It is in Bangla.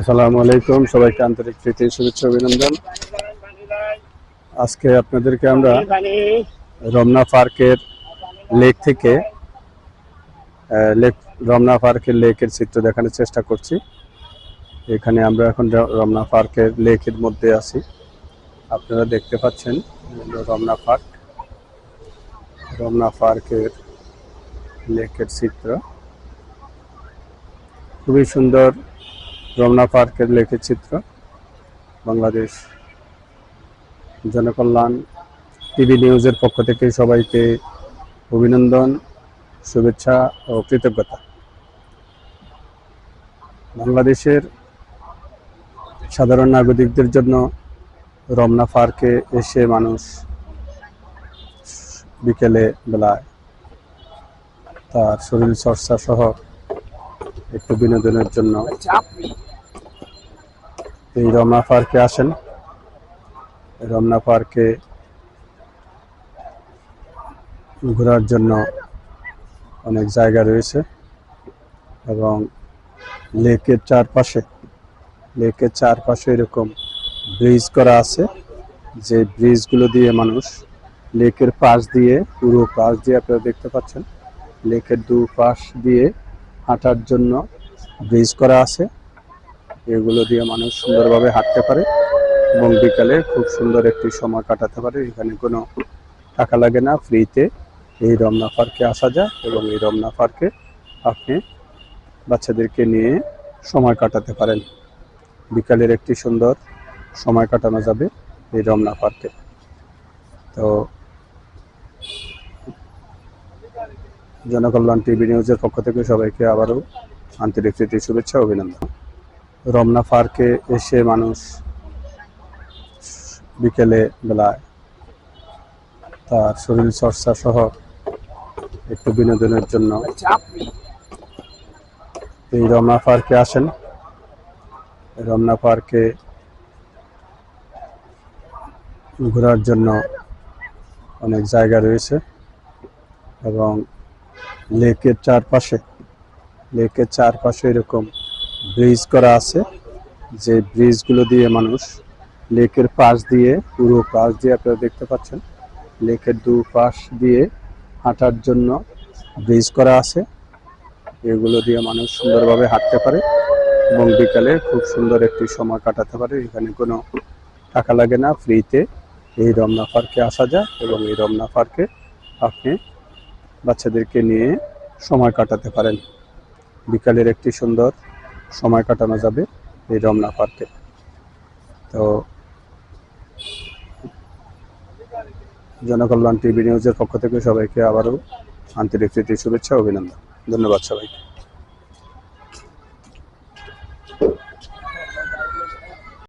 আসসালামু আলাইকুম। সবাইকে আন্তরিক প্রীতি, শুভেচ্ছা, অভিনন্দন। আজকে আপনাদেরকে আমরা রমনা পার্কের লেক থেকে লেক, রমনা পার্কের লেকের চিত্র দেখানোর চেষ্টা করছি। এখানে আমরা এখন রমনা পার্কের লেকের মধ্যে আছি। আপনারা দেখতে পাচ্ছেন, রমনা পার্ক, রমনা পার্কের লেকের চিত্র। খুবই সুন্দর রমনা পার্কের লেকের চিত্র বাংলাদেশ জনকল্যাণ টিভি নিউজের পক্ষ থেকে সবাইকে অভিনন্দন, শুভেচ্ছা ও কৃতজ্ঞতা। বাংলাদেশের সাধারণ নাগরিকদের জন্য রমনা পার্কে এসে মানুষ বিকেলে বেলায় তার শরীর চর্চা সহ একটু বিনোদনের জন্য। এই রমনা পার্কে আসেন। রমনা পার্কে ঘোরার জন্য অনেক জায়গা রয়েছে এবং লেকের চারপাশে লেকের চারপাশে এরকম ব্রিজ করা আছে। যে ব্রিজগুলো দিয়ে মানুষ লেকের পাশ দিয়ে পুরো পাশ দিয়ে আপনারা দেখতে পাচ্ছেন লেকের দু পাশ দিয়ে হাঁটার জন্য ব্রিজ করা আছে। এগুলো দিয়ে মানুষ সুন্দরভাবে হাঁটতে পারে এবং বিকালে খুব সুন্দর একটি সময় কাটাতে পারে। এখানে কোনো টাকা লাগে না, ফ্রিতে। এই রমনা পার্কে আসা যায় এবং এই রমনা পার্কে আপনি বাচ্চাদেরকে নিয়ে সময় কাটাতে পারেন। বিকালের একটি সুন্দর সময় কাটানো যাবে এই রমনা পার্কে। তো জনকল্যাণ টিভি নিউজের পক্ষ থেকে সবাইকে আবারও আন্তরিক প্রীতি, শুভেচ্ছা, অভিনন্দন। রমনা পার্কে এসে মানুষ বিকেলে বেলায় তার শরীর চর্চা সহ একটু বিনোদনের জন্য এই রমনা পার্কে আসেন। রমনা পার্কে ঘোরার জন্য অনেক জায়গা রয়েছে এবং লেকের চারপাশে লেকের চারপাশে এরকম ব্রিজ করা আছে। যে ব্রিজগুলো দিয়ে মানুষ লেকের পাশ দিয়ে, পুরো পাশ দিয়ে আপনারা দেখতে পাচ্ছেন, লেকের দু পাশ দিয়ে হাঁটার জন্য ব্রিজ করা আছে। এগুলো দিয়ে মানুষ সুন্দরভাবে হাঁটতে পারে এবং বিকালে খুব সুন্দর একটি সময় কাটাতে পারে। এখানে কোনো টাকা লাগে না, ফ্রিতে এই রমনা পার্কে আসা যায় এবং এই রমনা পার্কে আপনি বাচ্চাদেরকে নিয়ে সময় কাটাতে পারেন। বিকালের একটি সুন্দর সময় কাটানো যাবে এই রমনা পার্কে। তো জনকল্যাণ টিভি নিউজের পক্ষ থেকে সবাইকে আবারও আন্তরিক প্রীতি, শুভেচ্ছা, অভিনন্দন। ধন্যবাদ সবাইকে।